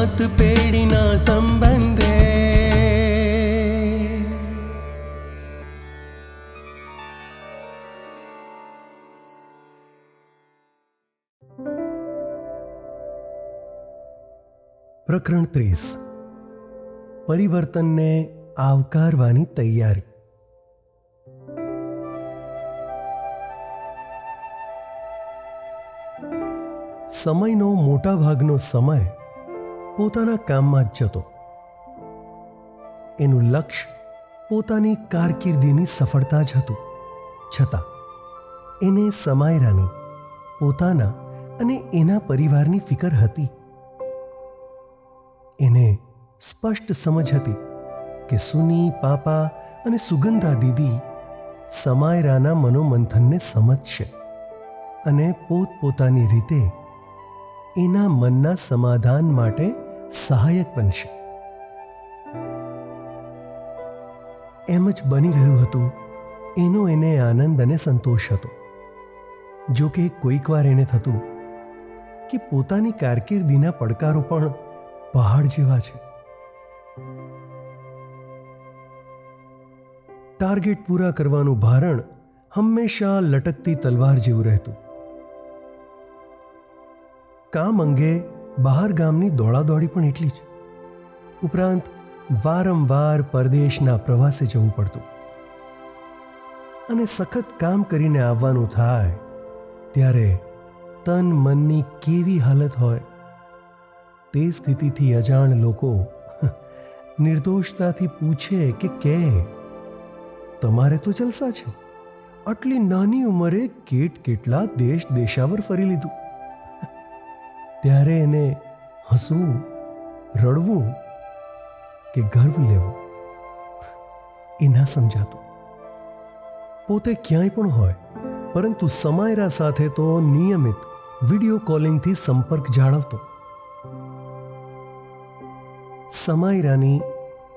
સાત પેઢીના સંબંધે પ્રકરણ ત્રીસ પરિવર્તનને આવકારવાની તૈયારી સમયનો મોટા ભાગનો સમય પોતાના કામમાં જ જતો. એનું લક્ષ્ય પોતાની કારકિર્દીની સફળતા જ હતું. છતાં એને સમાયરાની પોતાના અને એના પરિવારની ફિકર હતી. એને સ્પષ્ટ સમજ હતી કે સુની, પાપા અને સુગંધા દીદી સમાયરાના મનોમંથનને સમજશે અને પોતપોતાની રીતે એના મનના સમાધાન માટે સહાયક બનશે. એમ જ બની રહ્યું હતું, એનો એને આનંદ અને સંતોષ હતો. જો કે કોઈક વાર એને થતું કે પોતાની કારકિર્દીના પડકારો પણ પહાડ જેવા છે. ટાર્ગેટ પૂરા કરવાનું ભારણ હંમેશા લટકતી તલવાર જેવું રહેતું. કામ અંગે બહાર ગામની દોડાદોડી પણ એટલી જ. ઉપરાંત, વારંવાર પરદેશના પ્રવાસે જવું પડતું. અને સખત કામ કરીને આવવાનું થાય, ત્યારે તન મનની કેવી હાલત હોય, તે સ્થિતિથી અજાણ લોકો નિર્દોષતાથી પૂછે કે કે, તમારે તો જલસા છે. આટલી નાની ઉંમરે કેટ કેટલા દેશ દેશાવર ફરી લીધું? ત્યારે એને હસવું, રડવું કે ગર્વ લેવો, એ ના સમજાતું. પોતે ક્યાંય પણ હોય, પરંતુ સમાયરા સાથે તો નિયમિત વીડિયો કોલિંગથી સંપર્ક જાળવતો. સમાયરાની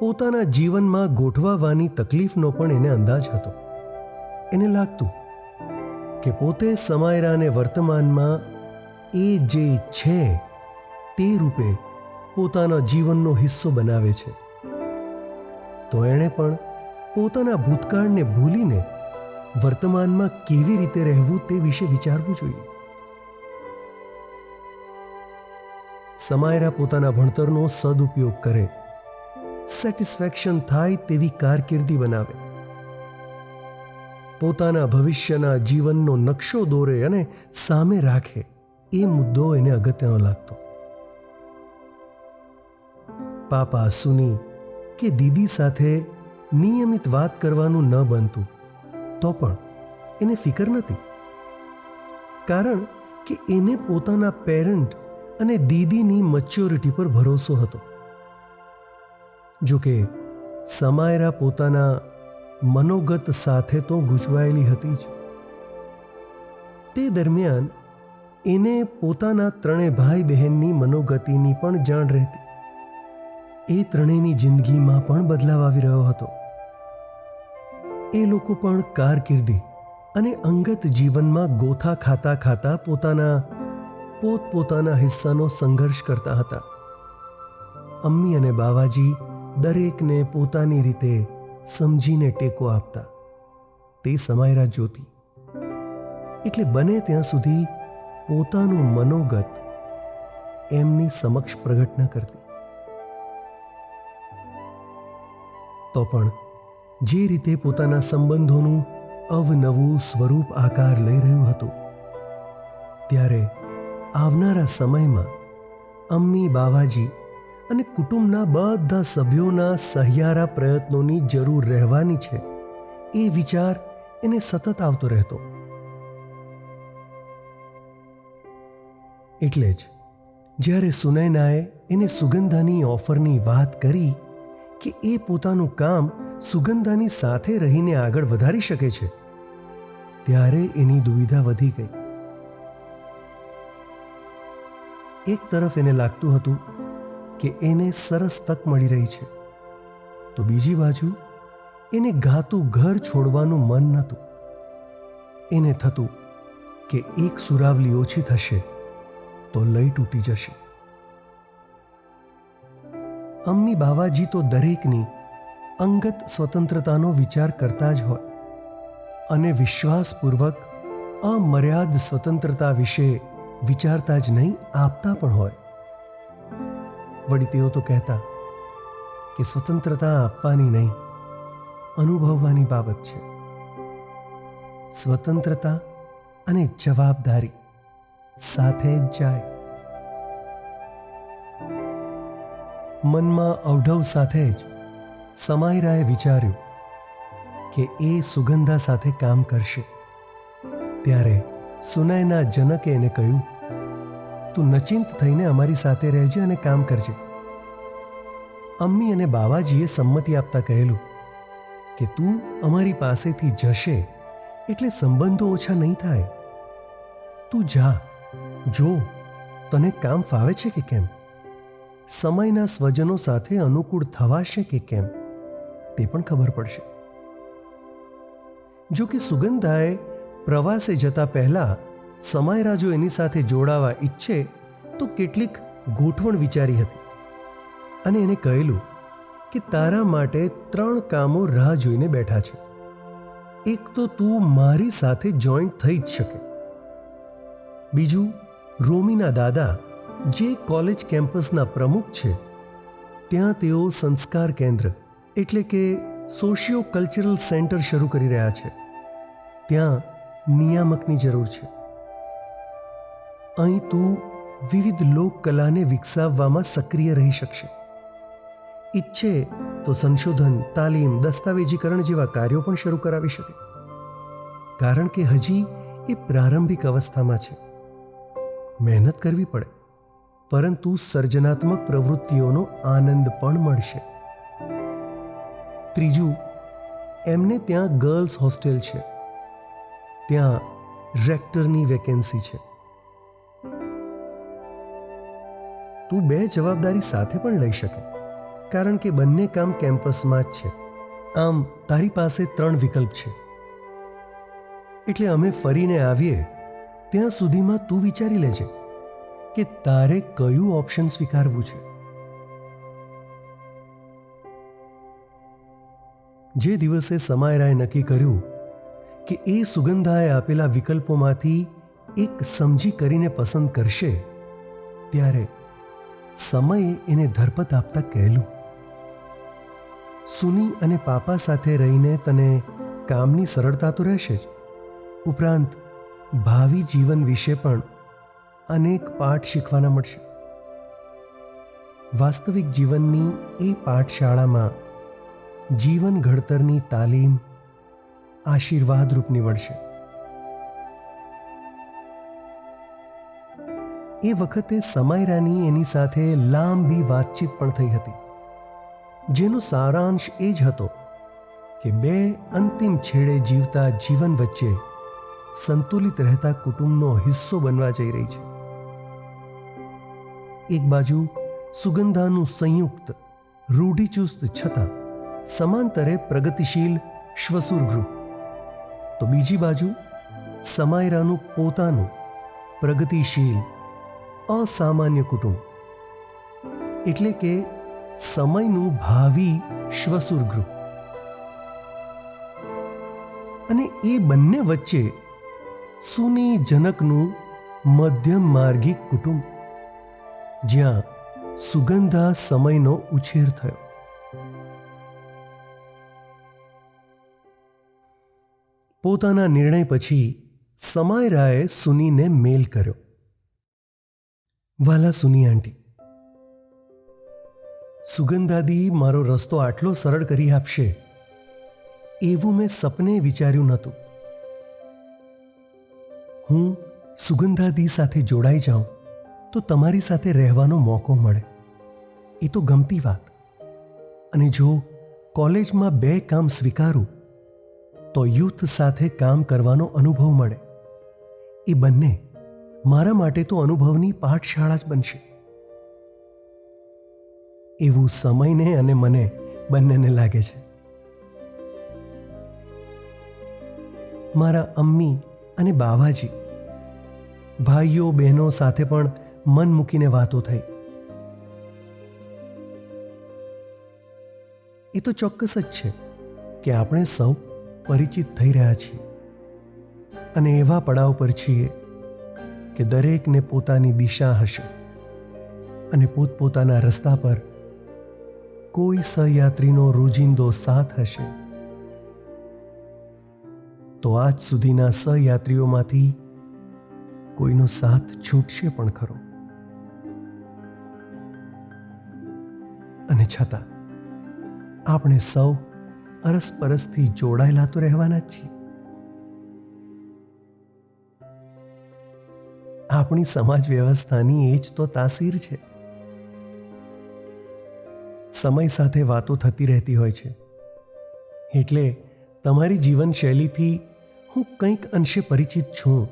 પોતાના જીવનમાં ગોઠવાવાની તકલીફનો પણ એને અંદાજ હતો. એને લાગતું કે પોતે સમાયરાને વર્તમાનમાં એ જે છે, તે રૂપે પોતાના જીવનનો હિસ્સો બનાવે છે. તો એણે પણ પોતાના ભૂતકાળને ભૂલીને વર્તમાનમાં કેવી રીતે રહેવું તે વિશે વિચારવું જોઈએ. સમાયરા પોતાના ભણતરનો સદુપયોગ કરે. સેટિસ્ફેક્શન થાય તેવી કારકિર્દી બનાવે. પોતાના ભવિષ્યના જીવનનો નકશો દોરે અને સામે રાખે. એ મુદ્દો એને અગત્યનો લાગતો પાપા સુની કે દીદી સાથે નિયમિત વાત કરવાનું ન બનતું તો પણ એને ફિકર નથી કારણ કે એને પોતાના પેરેન્ટ અને દીદીની મચ્યોરિટી પર ભરોસો હતો જોકે સમાયરા પોતાના મનોગત સાથે તો ગૂંચવાયેલી હતી જ તે દરમિયાન એને પોતાના ત્રણેય ભાઈ બહેનની મનોગતિની પણ જાણ રહેતી. એ ત્રણેયની જિંદગીમાં પણ બદલાવ આવી રહ્યો હતો. એ લોકો પણ કારકિર્દી અને અંગત જીવનમાં ગોથા ખાતા ખાતા પોતાના, પોતપોતાના હિસ્સાનો સંઘર્ષ કરતા હતા. અમ્મી અને બાવાજી દરેકને પોતાની રીતે સમજીને ટેકો આપતા. તે સમાયરા જોતી એટલે બને ત્યાં સુધી પોતાનું મનોગત એમની સમક્ષ પ્રગટ ન કરતી. તો પણ જે રીતે પોતાના સંબંધોનું અવનવું સ્વરૂપ આકાર લઈ રહ્યું હતું, ત્યારે આવનારા સમયમાં અમ્મી, બાવાજી અને કુટુંબના બધા સભ્યોના સહિયારા પ્રયત્નોની જરૂર રહેવાની છે એ વિચાર એને સતત આવતો રહેતો. એટલે જ, જ્યારે સુનૈનાએ એને સુગંધાની ઓફરની વાત કરી કે એ પોતાનું કામ સુગંધાની સાથે રહીને આગળ વધારી શકે છે, ત્યારે એની દુવિધા વધી ગઈ. એક તરફ એને લાગતું હતું કે એને સરસ તક મળી રહી છે, તો બીજી બાજુ એને ગાતું ઘર છોડવાનું મન નહોતું. એને થતું કે એક સુરાવલી ઓછી થશે. તો લઈ તૂટી જશે. અમ્મી બાવાજી તો દરેકની અંગત સ્વતંત્રતાનો વિચાર કરતા જ હોય અને વિશ્વાસપૂર્વક અમર્યાદ સ્વતંત્રતા વિશે વિચારતા જ નહીં, આપતા પણ હોય. વળી તેઓ તો કહેતા કે સ્વતંત્રતા આપવાની નહીં, અનુભવવાની બાબત છે. સ્વતંત્રતા અને જવાબદારી સાથે જાય. મનમાં અવઢવ સાથે જ સમાયરાએ વિચાર્યું કે એ સુગંધા સાથે કામ કરશે. ત્યારે સુનયના જનકે એને કહ્યું, તું નચિંત થઈને અમારી સાથે રહેજે અને કામ કરજે. અમ્મી અને બાવાજીએ સંમતિ આપતા કહેલું કે, તું અમારી પાસેથી જશે એટલે સંબંધો ઓછા નહીં થાય. તું જા. જો, તને કામ ફાવે છે કે કેમ? સમયના સ્વજનો સાથે અનુકૂળ થવાશે કે કેમ? તે પણ ખબર પડશે. જો કે સુગંધાએ પ્રવાસે જતા પહેલા સમયરા જો એની સાથે જોડાવા ઈચ્છે, તો કેટલીક ગોઠવણ વિચારી હતી. અને એને કહેલું કે તારા માટે ત્રણ કામો રાહ જોઈને બેઠા છે. એક તો તું મારી સાથે જોઈન્ટ થઈ જ શકે. બીજું રોમીના દાદા, જે કોલેજ કેમ્પસના પ્રમુખ છે, ત્યાં તેઓ સંસ્કાર કેન્દ્ર, એટલે કે સોશિયો કલ્ચરલ સેન્ટર શરૂ કરી રહ્યા છે. ત્યાં નિયામકની જરૂર છે. અહીં તું વિવિધ લોક કલાને વિકસાવવામાં સક્રિય રહી શકશે. ઈચ્છે તો સંશોધન, તાલીમ, દસ્તાવેજીકરણ જેવા કાર્યો પણ શરૂ કરાવી શકે. કારણ કે હજી એ પ્રારંભિક અવસ્થામાં છે. મહેનત કરવી પડે. પરંતુ સર્જનાત્મક પ્રવૃત્તિઓનો આનંદ પણ મળશે. ત્રીજું, એમને ત્યાં ગર્લ્સ હોસ્ટેલ છે. ત્યાં રેક્ટરની વેકેન્સી છે. તું બે જવાબદારી સાથે પણ લઈ શકે, કારણ કે બંને કામ કેમ્પસમાં જ છે. આમ, તારી પાસે ત્રણ વિકલ્પ છે. એટલે અમે ફરીને આવીએ ત્યાં સુધીમાં તું વિચારી લેજે કે તારે કયું ઓપ્શન સ્વીકારવું છે. જે દિવસે સમાયરાએ નક્કી કર્યું કે એ સુગંધાએ આપેલા વિકલ્પોમાંથી એક સમજી કરીને પસંદ કરશે, ત્યારે સમયે એને ધરપત આપતા કહેલું. સુની અને પાપા સાથે રહીને તને કામની સરળતા તો રહેશે જ. ઉપરાંત ભાવિ જીવન વિશે પણ અનેક પાઠ શીખવાના મળશે. વાસ્તવિક જીવનની એ પાઠશાળામાં જીવન ઘડતરની તાલીમ આશીર્વાદરૂપ નીવડશે. એ વખતે સમાયરાની એની સાથે લાંબી વાતચીત પણ થઈ હતી. જેનો સારાંશ એ જ હતો કે બે અંતિમ છેડે જીવતા જીવન વચ્ચે સંતુલિત રહેતા કુટુંબનો હિસ્સો બનવા જઈ રહી છે. એક બાજુ સુગંધાનું સંયુક્ત, રૂઢિચુસ્ત છતાં સમાંતરે પ્રગતિશીલ શ્વસુર ગૃહ. તો બીજી બાજુ સમાયરાનું પોતાનું પ્રગતિશીલ, અસામાન્ય કુટુંબ. એટલે કે સમયનું ભાવિ શ્વસુર ગૃહ. અને એ બંને વચ્ચે સુની જનકનું મધ્યમ માર્ગી કુટુંબ, જ્યાં સુગંધા સમયનો ઉછેર થયો. પોતાના નિર્ણય પછી સમાયરાએ સુનીને મેલ કર્યો. વાલા સુની આંટી, સુગંધાદી મારો રસ્તો આટલો સરળ કરી આપશે, એવું મેં સપને વિચાર્યું નહોતું. હું સુગંધાદી સાથે જોડાઈ જાઉં, તો તમારી સાથે રહેવાનો મોકો મળે. એ તો ગમતી વાત. અને જો કોલેજમાં બે કામ સ્વીકારું, તો યુથ સાથે કામ કરવાનો અનુભવ મળે. એ બંને મારા માટે તો અનુભવની પાઠશાળા જ બનશે. એવું સમયને અને મને બંનેને લાગે છે. મારા અમ્મી અને બાવાજી. ભાઈઓ, બહેનો સાથે પણ મન મૂકીને વાતો થઈ. એ તો ચોક્કસ જ છે કે આપણે સૌ પરિચિત થઈ રહ્યા છીએ. અને એવા પડાવ પર છીએ કે દરેકને પોતાની દિશા હશે અને પોતપોતાના રસ્તા પર કોઈ સહયાત્રીનો રોજિંદો સાથ હશે. તો આજ સુધીના સહયાત્રીઓમાંથી કોઈનો સાથ છૂટશે પણ ખરો. અને છતાં, આપણે સૌ અરસપરસથી જોડાયેલા તો રહેવાના જ છીએ. આપણી સમાજ વ્યવસ્થાની એ જ તો તાસીર છે. સમય સાથે વાતો થતી રહેતી હોય છે. એટલે તમારી જીવનશૈલીથી હું કંઈક અંશે પરિચિત છું.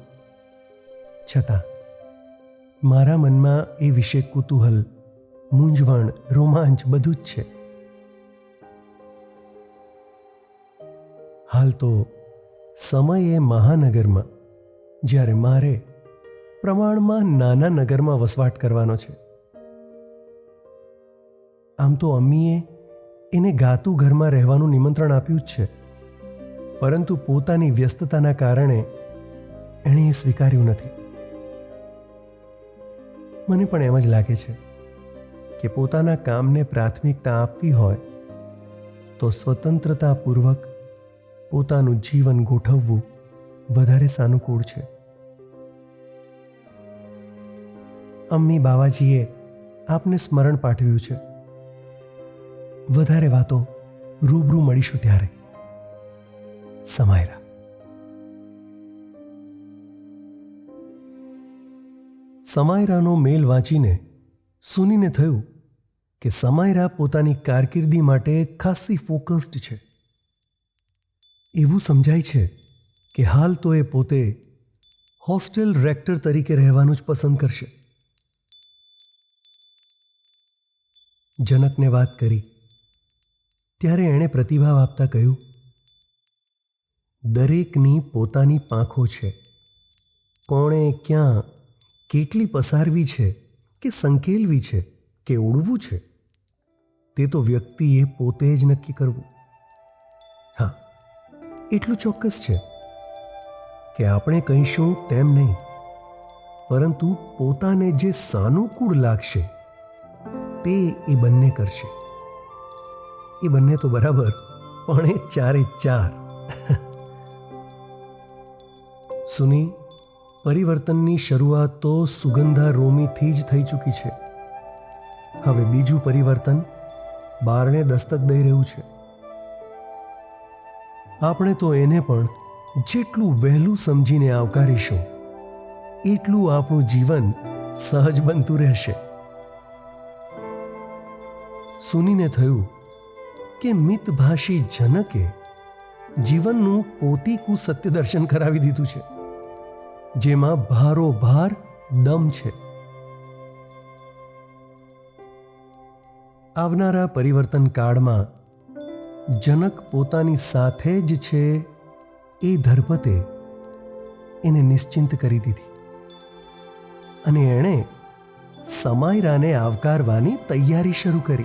છતાં, મારા મનમાં એ વિશે કુતૂહલ, મૂંઝવણ, રોમાંચ બધું જ છે. હાલ તો સમય એ મહાનગરમાં, જ્યારે મારે પ્રમાણમાં નાના નગરમાં વસવાટ કરવાનો છે. આમ તો અમ્મીએ એને ગાતું ઘરમાં રહેવાનું નિમંત્રણ આપ્યું જ છે. પરંતુ પોતાની વ્યસ્તતાના કારણે એણે એ સ્વીકાર્યું નથી. મને પણ એમ જ લાગે છે કે પોતાના કામને પ્રાથમિકતા આપવી હોય તો સ્વતંત્રતાપૂર્વક પોતાનું જીવન ગોઠવવું વધારે સાનુકૂળ છે. અમ્મી બાવાજીએ આપને સ્મરણ પાઠવ્યું છે. વધારે વાતો રૂબરૂ મળીશું ત્યારે. સમાયરા સમાયરાનો મેલ વાંચીને સુનીને થયું કે સમાયરા પોતાની કારકિર્દી માટે ખાસી ફોકસ્ડ છે. એવું સમજાય છે કે હાલ તો એ પોતે હોસ્ટેલ રેક્ટર તરીકે રહેવાનું જ પસંદ કરશે. જનકને વાત કરી. ત્યારે એણે પ્રતિભાવ આપતા કહ્યું દરેકની પોતાની પાંખો છે. કોણે ક્યાં કેટલી પસારવી છે કે સંકેલવી છે કે ઉડવું છે? તે તો વ્યક્તિએ પોતે જ નક્કી કરવું. હા, એટલું ચોક્કસ છે કે આપણે કહીશું તેમ નહીં. પરંતુ પોતાને જે સાનુકૂળ લાગશે તે એ બંને કરશે. એ બંને તો બરાબર, પણ એ ચારે ચાર. સુની, પરિવર્તનની શરૂઆત તો સુગંધા રોમીથી જ થઈ ચૂકી છે. હવે બીજું પરિવર્તન બારણે દસ્તક દઈ રહ્યું છે. આપણે તો એને પણ જેટલું વહેલું સમજીને આવકારીશું, એટલું આપણું જીવન સહજ બનતું રહેશે. સુનીને થયું કે મિતભાષી જનકે જીવનનું પોતીકું સત્ય દર્શન કરાવી દીધું છે. જેમાં ભારોભાર દમ છે. આવનારા પરિવર્તન કાળમાં જનક પોતાની સાથે જ છે એ ધરપતે એને નિશ્ચિંત કરી દીધી. અને એણે સમાયરાને આવકારવાની તૈયારી શરૂ કરી.